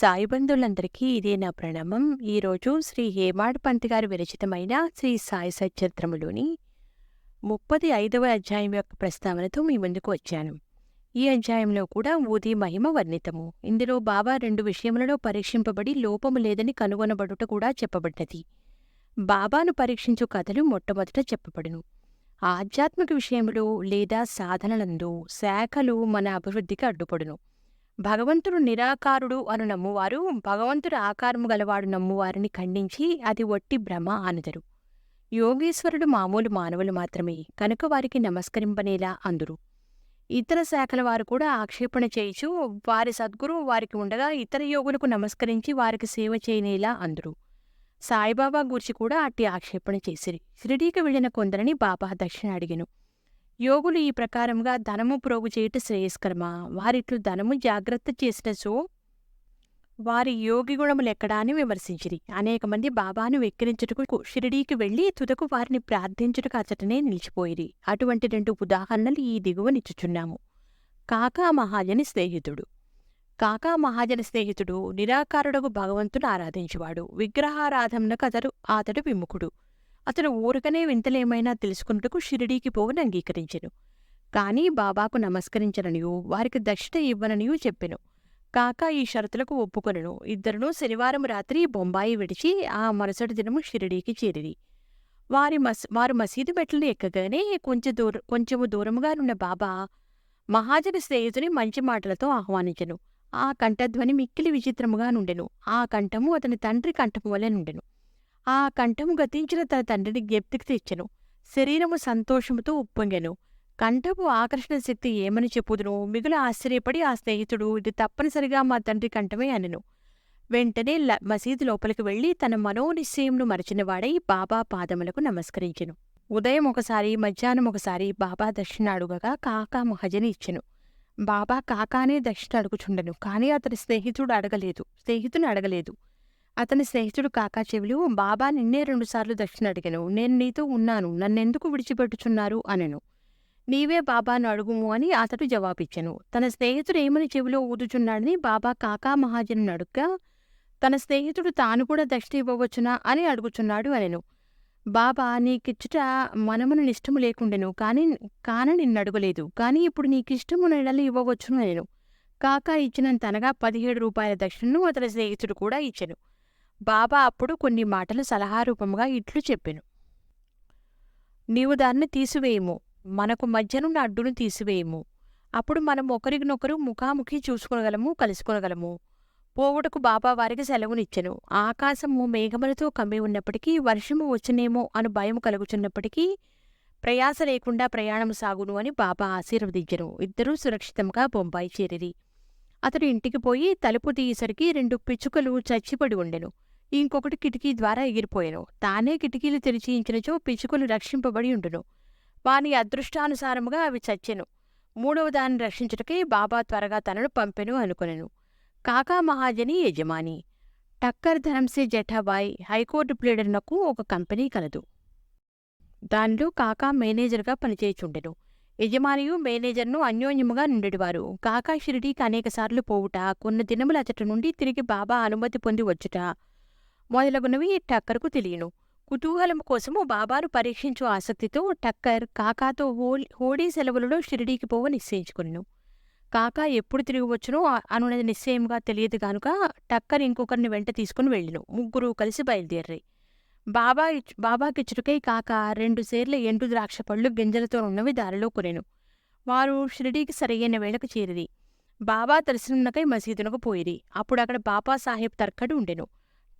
సాయి బంధువులందరికీ ఇదే నా ప్రణామం. ఈరోజు శ్రీ హేమాడ్ పంత్ గారు విరచితమైన శ్రీ సాయి సచిత్రములోని ముప్పది ఐదవ అధ్యాయం యొక్క ప్రస్తావనతో మీ ముందుకు వచ్చాను. ఈ అధ్యాయంలో కూడా ఊది మహిమ వర్ణితము. ఇందులో బాబా రెండు విషయములలో పరీక్షింపబడి లోపము లేదని కనుగొనబడుట కూడా చెప్పబడ్డది. బాబాను పరీక్షించు కథలు మొట్టమొదట చెప్పబడును. ఆధ్యాత్మిక విషయములు లేదా సాధనలందు శాఖలు మన అభివృద్ధికి అడ్డుపడును. భగవంతుడు నిరాకారుడు అను నమ్మువారు భగవంతుడు ఆకారము గలవాడు నమ్మువారిని ఖండించి అది ఒట్టి భ్రమ అనుదరు. యోగేశ్వరుడు మామూలు మానవులు మాత్రమే కనుక వారికి నమస్కరింపనేలా అందురు. ఇతర శాఖల వారు కూడా ఆక్షేపణ చేయిచు వారి సద్గురువు వారికి ఉండగా ఇతర యోగులకు నమస్కరించి వారికి సేవ చేయనేలా అందురు. సాయిబాబా గూర్చి కూడా అట్టి ఆక్షేపణ చేసిరి. షిరిడీకి వెళ్ళిన కొందరిని బాబా దక్షిణ అడిగెను. యోగులు ఈ ప్రకారంగా ధనము ప్రోగు చేయుట శ్రేయస్కరమా? వారిట్లు ధనము జాగ్రత్త చేసిన సో వారి యోగి గుణములెక్కడా అని విమర్శించిరి. అనేక మంది బాబాను వెక్కిరించుటకు షిరిడీకి వెళ్ళి తుదకు వారిని ప్రార్థించుటకు అచటనే నిలిచిపోయిరి. అటువంటి రెండు ఉదాహరణలు ఈ దిగువనిచ్చుచున్నాము. కాకా మహాజని స్నేహితుడు. కాకా మహాజన స్నేహితుడు నిరాకారుడకు భగవంతుడు ఆరాధించువాడు. విగ్రహారాధనకు అతడు అతడు విముఖుడు. అతను ఊరకనే వింతలేమైనా తెలుసుకున్నట్టుకు షిరిడీకి పోవని అంగీకరించెను. కాని బాబాకు నమస్కరించననియూ వారికి దక్షిణ ఇవ్వననియూ చెప్పెను. కాక ఈ షరతులకు ఒప్పుకొనను. ఇద్దరును శనివారం రాత్రి బొంబాయి విడిచి ఆ మరుసటి దినము షిరిడీకి చేరిరి. వారి మస్ వారు మసీదు మెట్లను ఎక్కగానే కొంచెం దూర కొంచెము దూరముగానున్న బాబా మహాజన స్నేహితుని మంచి మాటలతో ఆహ్వానించెను. ఆ కంఠధ్వని మిక్కిలి విచిత్రముగా నుండెను. ఆ కంఠము అతని తండ్రి కంఠము వలె నుండెను. ఆ కంఠము గతించిన తన తండ్రిని జ్ఞప్తికి తెచ్చెను. శరీరము సంతోషముతో ఉప్పొంగెను. కంఠపు ఆకర్షణ శక్తి ఏమని చెప్పుదును మిగులు ఆశ్చర్యపడి ఆ స్నేహితుడు ఇది తప్పనిసరిగా మా తండ్రి కంఠమే అనెను. వెంటనే ల- మసీదు లోపలికి వెళ్ళి తన మనోనిశ్చయంను మరచినవాడై బాబా పాదములకు నమస్కరించెను. ఉదయం ఒకసారి మధ్యాహ్నం ఒకసారి బాబా దక్షిణ అడుగగా కాకా మహజని ఇచ్చెను. బాబా కాకానే దక్షిణ అడుగుచుండెను కానీ అతని స్నేహితుడు అడగలేదు స్నేహితుని అడగలేదు. అతని స్నేహితుడు కాకా చెవులు బాబా నిన్నే రెండుసార్లు దక్షిణ అడిగాను. నేను నీతో ఉన్నాను. నన్నెందుకు విడిచిపెట్టుచున్నారు? అనెను. నీవే బాబాను అడుగుము అని అతడు జవాబిచ్చెను. తన స్నేహితుడు ఏమని చెవిలో ఊదుచున్నాడని బాబా కాకా మహాజను అడుగ్గా తన స్నేహితుడు తాను కూడా దక్షిణ ఇవ్వవచ్చునా? అని అడుగుచున్నాడు అనెను. బాబా నీకిచ్చుట మనమును నిష్టము లేకుండెను. కాని కాన నిన్నడగలేదు. కాని ఇప్పుడు నీకిష్టము నెలలు ఇవ్వవచ్చును అనెను. కాకా ఇచ్చినంత అనగా పదిహేడు రూపాయల దక్షిణను అతని స్నేహితుడు కూడా ఇచ్చెను. బాబా అప్పుడు కొన్ని మాటలు సలహారూపముగా ఇట్లు చెప్పెను. నీవు దాన్ని తీసివేయము. మనకు మధ్యనున్న అడ్డును తీసివేయము. అప్పుడు మనం ఒకరినొకరు ముఖాముఖి చూసుకోగలము కలుసుకోగలము. పోవుటకు బాబా వారికి సెలవునిచ్చెను. ఆకాశము మేఘములతో కమ్మి ఉన్నప్పటికీ వర్షము వచ్చునేమో అను భయం కలుగుచున్నప్పటికీ ప్రయాస లేకుండా ప్రయాణం సాగును అని బాబా ఆశీర్వదించెను. ఇద్దరూ సురక్షితంగా బొంబాయి చేరిరి. అతడు ఇంటికి పోయి తలుపు తీయసరికి రెండు పిచ్చుకలు చచ్చిపడి ఉండెను. ఇంకొకటి కిటికీ ద్వారా ఎగిరిపోయాను. తానే కిటికీలు తెరిచియించినచో పిచ్చుకలు రక్షింపబడి ఉండును. వాని అదృష్టానుసారముగా అవి చచ్చెను. మూడవ దాన్ని రక్షించుటకై బాబా త్వరగా తనను పంపెను అనుకొనెను. కాకా మహాజని యజమాని. టక్కర్ ధనంసే జఠాబాయ్ హైకోర్టు ప్లేడర్నకు ఒక కంపెనీ కలదు. దానిలో కాకా మేనేజర్గా పనిచేయుచుండెను. యజమానియు మేనేజర్ను అన్యోన్యముగా నుండెడివారు. కాకా షిరిడీకి అనేకసార్లు పోవుట కొన్ని దినముల అతటి నుండి తిరిగి బాబా అనుమతి పొంది వచ్చుట మొదలగునవి టక్కర్కు తెలియను. కుతూహలం కోసము బాబాను పరీక్షించు ఆసక్తితో టక్కర్ కాకాతో హోల్ హోడీ సెలవులలో షిరిడీకి పోవ నిశ్చయించుకును కాకా ఎప్పుడు తిరిగి వచ్చునో అనున్నది నిశ్చయంగా తెలియదు గానుక టక్కర్ ఇంకొకరిని వెంట తీసుకుని వెళ్ళిను. ముగ్గురు కలిసి బయలుదేర్రి. బాబా బాబాకి చురుకై కాక రెండు సేర్ల ఎండు ద్రాక్ష పళ్ళు గింజలతో ఉన్నవి దారిలో కొనెను. వారు షిరిడీకి సరియైన వేళకు చేరిరి. బాబా దర్శనమునకై మసీదునకు పోయిరి. అప్పుడు అక్కడ బాబా సాహెబ్ తర్కడు ఉండెను.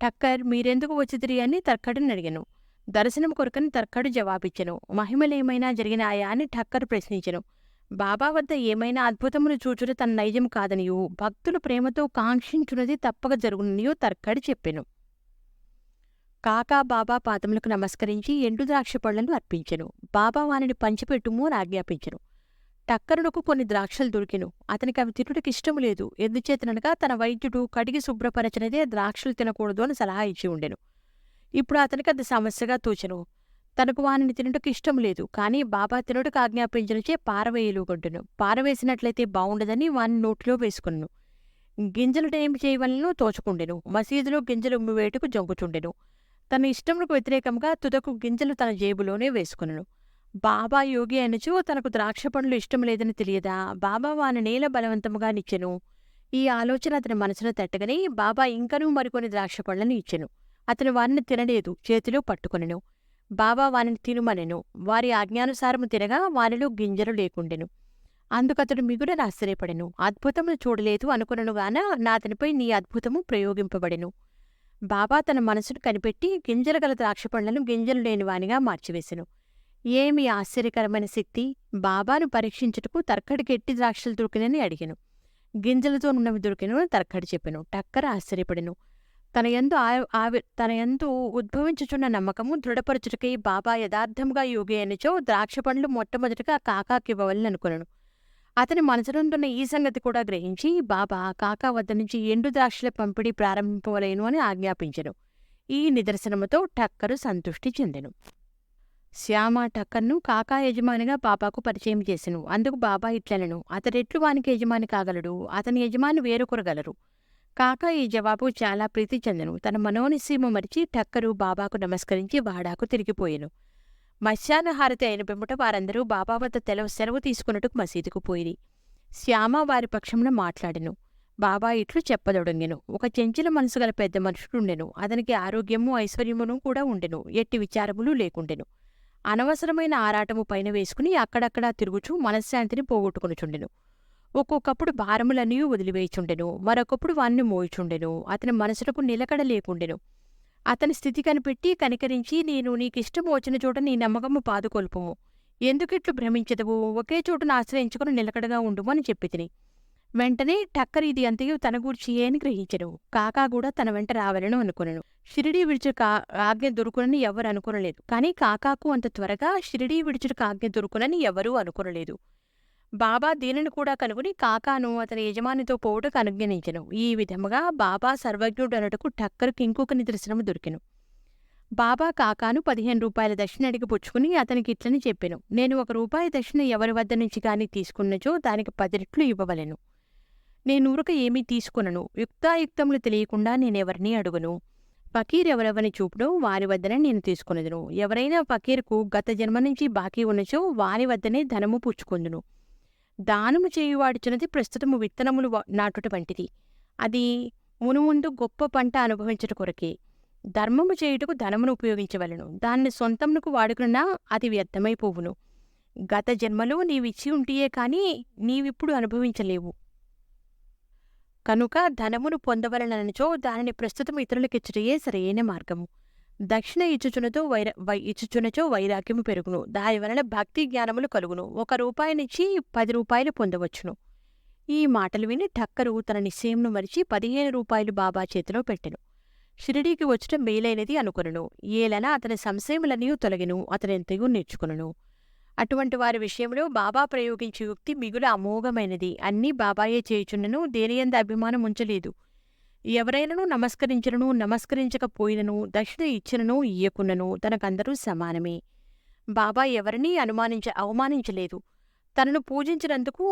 టక్కర్ మీరెందుకు వచ్చిదిరి అని తర్కడుని అడిగాను. దర్శనం కొరకని తర్కడు జవాబిచ్చెను. మహిమలేమైనా జరిగినాయా అని టక్కర్ ప్రశ్నించెను. బాబా వద్ద ఏమైనా అద్భుతమును చూచుట తన నైజం కాదనియు. భక్తులు ప్రేమతో కాంక్షించున్నది తప్పక జరుగుననియో తర్కడు చెప్పెను. కాకా బాబా పాదములకు నమస్కరించి ఎండు ద్రాక్ష పళ్ళను అర్పించెను. బాబా వానిని పంచిపెట్టుము అని ఆజ్ఞాపించెను. టక్కరునకు కొన్ని ద్రాక్షలు దొరికెను. అతనికి అవి తినుటకి ఇష్టం లేదు. ఎందుచేతనగా తన వైద్యుడు కడిగి శుభ్రపరచినదే ద్రాక్షలు తినకూడదు అని సలహా ఇచ్చి ఉండెను. ఇప్పుడు అతనికి అది సమస్యగా తోచెను. తనకు వానిని తినటకు ఇష్టం లేదు. కానీ బాబా తినుటకు ఆజ్ఞాపించినచే పారవేయలుగొడ్డును పారవేసినట్లయితే బావుండదని వాని నోటిలో వేసుకున్నాను గింజలు ఏమి చేయవలనో తోచుకుండెను. మసీదులో గింజలు ఉమ్మివేటుకు జంకుచుండెను తన ఇష్టమునకు వ్యతిరేకంగా తుదకు గింజలు తన జేబులోనే వేసుకునను బాబా యోగి అనచు తనకు ద్రాక్ష పండ్లు ఇష్టం లేదని తెలియదా? బాబా వాని నేల బలవంతముగా నిచ్చెను. ఈ ఆలోచన అతని మనసును తట్టగని బాబా ఇంకనూ మరికొన్ని ద్రాక్ష పండ్లను ఇచ్చెను. అతను వారిని తినలేదు చేతిలో పట్టుకొనెను. బాబా వానిని తినుమనెను. వారి ఆజ్ఞానుసారము తినగా వానిలో గింజలు లేకుండెను. అందుకతడు మిగుడని ఆశ్చర్యపడెను. అద్భుతమును చూడలేదు అనుకునను గాన నా అతనిపై నీ అద్భుతము ప్రయోగింపబడెను. బాబా తన మనసును కనిపెట్టి గింజలు గల ద్రాక్ష పండ్లను గింజలు లేని వానిగా మార్చివేసెను. ఏమి ఆశ్చర్యకరమైన శక్తి బాబాను పరీక్షించుటకు తర్కడి గట్టి ద్రాక్షలు దొరికినని అడిగాను. గింజలతో ఉన్నవి దొరికిన తర్కడి చెప్పాను. టక్కర ఆశ్చర్యపడెను. తన ఎందు ఆవి తన ఎందు ఉద్భవించుచున్న నమ్మకము దృఢపరచుటకై బాబా యథార్థంగా యోగి అయినచో ద్రాక్ష పండ్లు మొట్టమొదటిగా కాకాకివ్వవలని అనుకున్నాను అతని మనసునందున్న ఈ సంగతి కూడా గ్రహించి బాబా కాకా వద్ద నుంచి ఎండు ద్రాక్షల పంపిణీ ప్రారంభింపవలేను అని ఆజ్ఞాపించెను. ఈ నిదర్శనముతో టక్కరు సంతృష్టి చెందెను. శ్యామ టక్కర్ను కాకా యజమానిగా బాబాకు పరిచయం చేసెను. అందుకు బాబా ఇట్లనను అతడెట్లు వానికి యజమాని కాగలడు? అతని యజమాని వేరొకరగలరు కాకా ఈ జవాబు చాలా ప్రీతి చెందెను. తన మనోనిసీమ మరిచి టక్కరు బాబాకు నమస్కరించి వాడాకు తిరిగిపోయెను. మధ్యాహ్న అయిన పిమ్మట వారందరూ బాబా వద్ద తెలవ సెలవు తీసుకున్నట్టుకు మసీదుకు పోయిరి. శ్యామ వారి పక్షమున మాట్లాడెను. బాబా ఇట్లు చెప్పదొడంగెను ఒక చెంచిన మనసు గల పెద్ద మనుషుడుండెను. అతనికి ఆరోగ్యము ఐశ్వర్యమును కూడా ఉండెను. ఎట్టి విచారములు లేకుండెను. అనవసరమైన ఆరాటము పైన వేసుకుని అక్కడక్కడా తిరుగుచూ మనశ్శాంతిని పోగొట్టుకునుచుండెను. ఒక్కొక్కప్పుడు భారములన్నీ వదిలివేయుచుండెను. మరొకప్పుడు వాన్ని మోయిచుండెను. అతని మనసులకు నిలకడ లేకుండెను. అతని స్థితి కనిపెట్టి కనికరించి నేను నీకిష్టం వచ్చిన చోట నీ నమ్మకము పాదుకొల్పుము ఎందుకిట్లు భ్రమించదవు? ఒకే చోటును ఆశ్రయించుకుని నిలకడగా ఉండుము అని చెప్పి తిని వెంటనే టక్కర్ ఇది అంతయు తన గూర్చి అని గ్రహించెను. కాకా కూడా తన వెంట రావాలని అనుకునను. షిరిడీ విడిచుట ఆజ్ఞ దొరుకునని ఎవరు అనుకునలేదు. కానీ కాకాకు అంత త్వరగా షిరిడీ విడిచుటకు ఆజ్ఞ దొరుకునని ఎవరూ అనుకునలేదు. బాబా దీనిని కూడా కనుగొని కాకాను అతని యజమానితో పోవుటకు అనుజ్ఞనించెను. ఈ విధముగా బాబా సర్వజ్ఞుడనటకు టక్కరుకి ఇంకొక నిదర్శనము దొరికెను. బాబా కాకాను పదిహేను రూపాయల దక్షిణ అడిగి పుచ్చుకుని అతనికి ఇట్లని చెప్పాను. నేను ఒక రూపాయి దక్షిణ ఎవరి వద్ద నుంచి కానీ తీసుకున్నచో దానికి పది రెట్లు ఇవ్వవలెను. నేను ఊరక ఏమీ తీసుకునను. యుక్తాయుక్తములు తెలియకుండా నేనెవరినీ అడుగును? ఫకీర్ ఎవరెవరిని చూపుడో వారి వద్దనే నేను తీసుకునేదును. ఎవరైనా ఫకీర్కు గత జన్మ నుంచి బాకీ ఉన్నచో వారి వద్దనే ధనము పుచ్చుకొందును. దానము చేయువాడిచినది ప్రస్తుతము విత్తనములు నాటుట వంటిది. అది మునుముందు గొప్ప పంట అనుభవించట కొరకే. ధర్మము చేయుటకు ధనమును ఉపయోగించవలను. దాన్ని సొంతమునకు వాడుకున్నా అది వ్యర్థమైపోవును. గత జన్మలో నీవిచ్చి ఉంటియే కాని నీవిప్పుడు అనుభవించలేవు. కనుక ధనమును పొందవలననిచో దానిని ప్రస్తుతం ఇతరులకిచ్చుటయే సరైన మార్గము. దక్షిణ ఇచ్చుచునతో వైర వై ఇచ్చుచునచో వైరాగ్యము పెరుగును. దాని వలన భక్తి జ్ఞానములు కలుగును. ఒక రూపాయినిచ్చి పది రూపాయలు పొందవచ్చును. ఈ మాటలు విని ఠక్కరు తన నిశ్చయంను మరిచి పదిహేను రూపాయలు బాబా చేతిలో పెట్టెను. షిరిడీకి వచ్చటం మేలైనది అనుకొనను. ఏలన అతని సంశయములన్నీ తొలగిను. అతనెంతయూ నేర్చుకును అటువంటి వారి విషయంలో బాబా ప్రయోగించే యుక్తి మిగుల అమోఘమైనది. అన్నీ బాబాయే చేయుచున్నను. దేనియంద అభిమానం ఉంచలేదు ఎవరైనను నమస్కరించినను నమస్కరించకపోయినను దక్షిణ ఇచ్చినను ఇయ్యకున్నను తనకందరూ సమానమే. బాబా ఎవరినీ అనుమానించ అవమానించలేదు. తనను పూజించినందుకు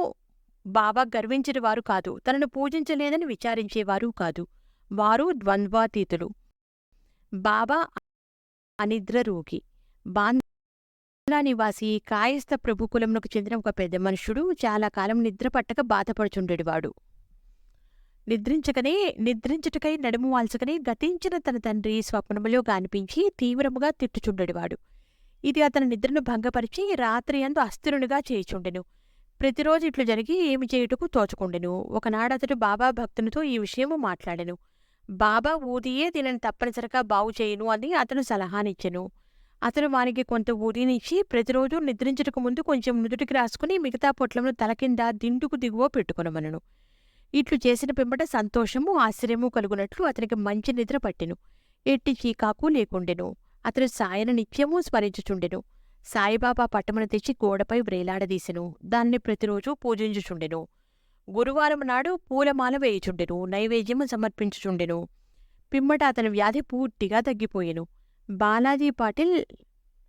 బాబా గర్వించిన వారు కాదు. తనను పూజించలేదని విచారించేవారు కాదు. వారు ద్వంద్వాతీతులు. బాబా అనిద్ర రోగి బాంద్రా నివాసి కాయస్థ ప్రభుకులమునకు చెందిన ఒక పెద్ద మనుషుడు చాలా కాలం నిద్ర పట్టక బాధపడుచుండేవాడు. నిద్రించకనే నిద్రించుటకై నడుము వాల్చకనే గతించిన తన తండ్రి స్వప్నములో గానిపించి తీవ్రముగా తిట్టుచుండెడివాడు. ఇది అతని నిద్రను భంగపరిచి రాత్రి అందు అస్థిరునిగా చేయుచుండెను. ప్రతిరోజు ఇట్లు జరిగి ఏమి చేయుటకు తోచుకుండెను. ఒకనాడతడు బాబా భక్తునితో ఈ విషయము మాట్లాడెను. బాబా ఊదియే దీనిని తప్పనిసరిగా బాగు చేయను అని అతను సలహానిచ్చెను. అతను వానికి కొంత ఊదినిచ్చి ప్రతిరోజు నిద్రించుటకు ముందు కొంచెం నుదుటికి రాసుకుని మిగతా పొట్లమును తల కింద దిండుకు దిగువ పెట్టుకునమనను. ఇట్లు చేసిన పిమ్మట సంతోషము ఆశ్చర్యము కలుగునట్లు అతనికి మంచి నిద్ర పట్టెను. ఎట్టి చీకాకు లేకుండెను. అతను సాయన నిత్యము స్మరించుచుండెను. సాయిబాబా పట్టమును తెచ్చి గోడపై వ్రేలాడదీసెను. దాన్ని ప్రతిరోజు పూజించుచుండెను. గురువారం నాడు పూలమాల వేయుచుండెను. నైవేద్యము సమర్పించుచుండెను. పిమ్మట అతని వ్యాధి పూర్తిగా తగ్గిపోయెను. బాలాజీ పాటిల్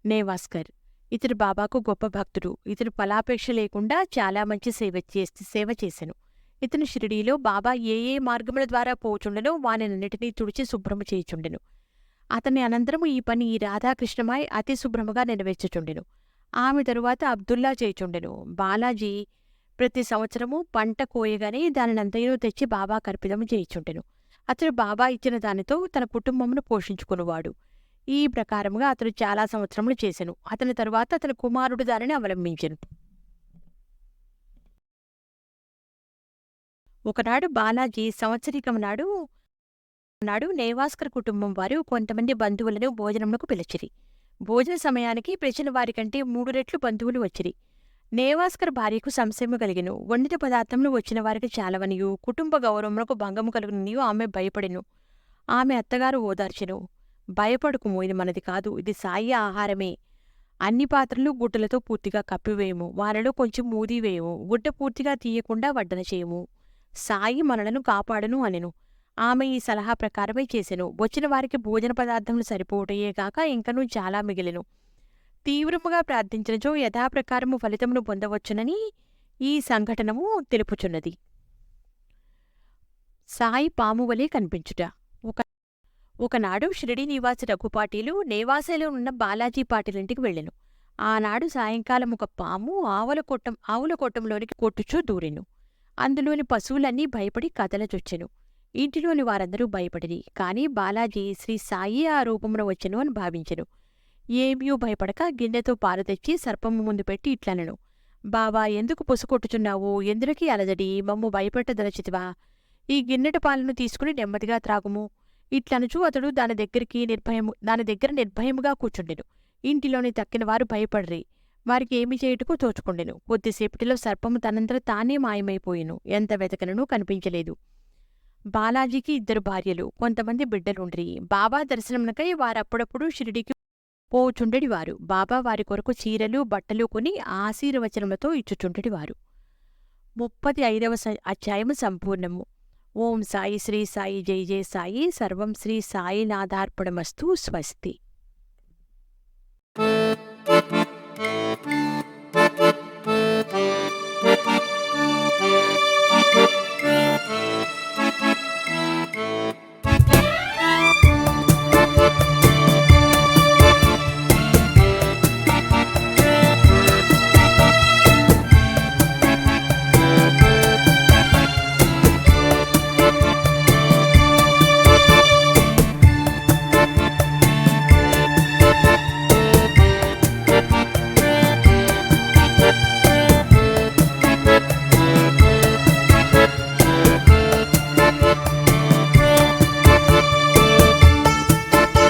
నేవాస్కర్. ఇతడు బాబాకు గొప్ప భక్తుడు. ఇతడు ఫలాపేక్ష లేకుండా చాలా మంచి సేవ చేసి సేవ చేశాను ఇతను షిరిడీలో బాబా ఏ ఏ మార్గముల ద్వారా పోచుండెనో వానినన్నిటినీ తుడిచి శుభ్రము చేయుచుండెను. అతని అనంతరము ఈ పని ఈ రాధాకృష్ణమాయ్ అతి శుభ్రముగా నెరవేర్చుచుండెను. ఆమె తరువాత అబ్దుల్లా చేయుచుండెను. బాలాజీ ప్రతి సంవత్సరము పంట కోయగానే దానినంతయు తెచ్చి బాబా కర్పితము చేయుచుండెను. అతడు బాబా ఇచ్చిన దానితో తన కుటుంబమును పోషించుకునేవాడు. ఈ ప్రకారముగా అతడు చాలా సంవత్సరములు చేశాను అతని తరువాత అతని కుమారుడు దానిని అవలంబించెను. ఒకనాడు బాలాజీ సంవత్సరికం నాడు నాడు నేవాస్కర్ కుటుంబం వారు కొంతమంది బంధువులను భోజనమునకు పిలిచిరి. భోజన సమయానికి పిలిచిన వారికంటే మూడు రెట్లు బంధువులు వచ్చిరి. నేవాస్కర్ భార్యకు సంశయము కలిగిను. వండిత పదార్థములు వచ్చిన వారికి చాలవనియు. కుటుంబ గౌరవమునకు భంగము కలుగునియు ఆమె భయపడెను. ఆమె అత్తగారు ఓదార్చెను. భయపడుకుము ఇది మనది కాదు ఇది సాయి ఆహారమే. అన్ని పాత్రలు గుడ్డలతో పూర్తిగా కప్పివేయము. వారిలో కొంచెం మూదివేయము గుడ్డ పూర్తిగా తీయకుండా వడ్డన చేయము. సాయి మనలను కాపాడను అనెను. ఆమె ఈ సలహా ప్రకారమే చేసెను. వచ్చిన వారికి భోజన పదార్థములు సరిపోవటయే కాక ఇంకనూ చాలా మిగిలెను. తీవ్రముగా ప్రార్థించినచో యథాప్రకారము ఫలితమును పొందవచ్చునని ఈ సంఘటనము తెలుపుచున్నది. సాయి పాము వలె కనిపించుట. ఒక ఒకనాడు షిరిడి నివాసి రఘుపాటీలు నేవాసలో ఉన్న బాలాజీ పాటిలింటికి వెళ్ళెను. ఆనాడు సాయంకాలం ఒక పాము ఆవుల కొట్టం ఆవుల కొట్టంలోనికి కొట్టుచూ దూరెను. అందులోని పశువులన్నీ భయపడి కదలచొచ్చెను. ఇంటిలోని వారందరూ భయపడిరి కాని బాలాజీ శ్రీ సాయి ఆ రూపమున వచ్చెను అని భావించెను. ఏమీ భయపడక గిన్నెతో పాలు తెచ్చి సర్పము ముందు పెట్టి ఇట్లనను. బావా ఎందుకు పొసుకొట్టుచున్నావు ఎందులకి అలజడి? మమ్ము భయపెట్టదలచితివా ఈ గిన్నెట పాలను తీసుకుని నెమ్మదిగా త్రాగుము. ఇట్లనుచూ అతడు దాని దగ్గరికి నిర్భయము దాని దగ్గర నిర్భయముగా కూర్చుండెను. ఇంటిలోని తక్కిన వారు భయపడ్రి. వారికి ఏమి చేయుటకు తోచుకుండెను. కొద్దిసేపటిలో సర్పము తనంతట తానే మాయమైపోయెను. ఎంత వెతకనను కనిపించలేదు. బాలాజీకి ఇద్దరు భార్యలు కొంతమంది బిడ్డలుండ్రి. బాబా దర్శనమునకై వారప్పుడప్పుడు షిరిడికి పోచుండెడివారు. బాబా వారి కొరకు చీరలు బట్టలు కొని ఆశీర్వచనములతో ఇచ్చుచుండెడివారు. ముప్పది ఐదవ అధ్యాయము సంపూర్ణము. ఓం సాయి శ్రీ సాయి జై జయ సాయి. సర్వం శ్రీ సాయినాథార్పణమస్తు స్వస్తి.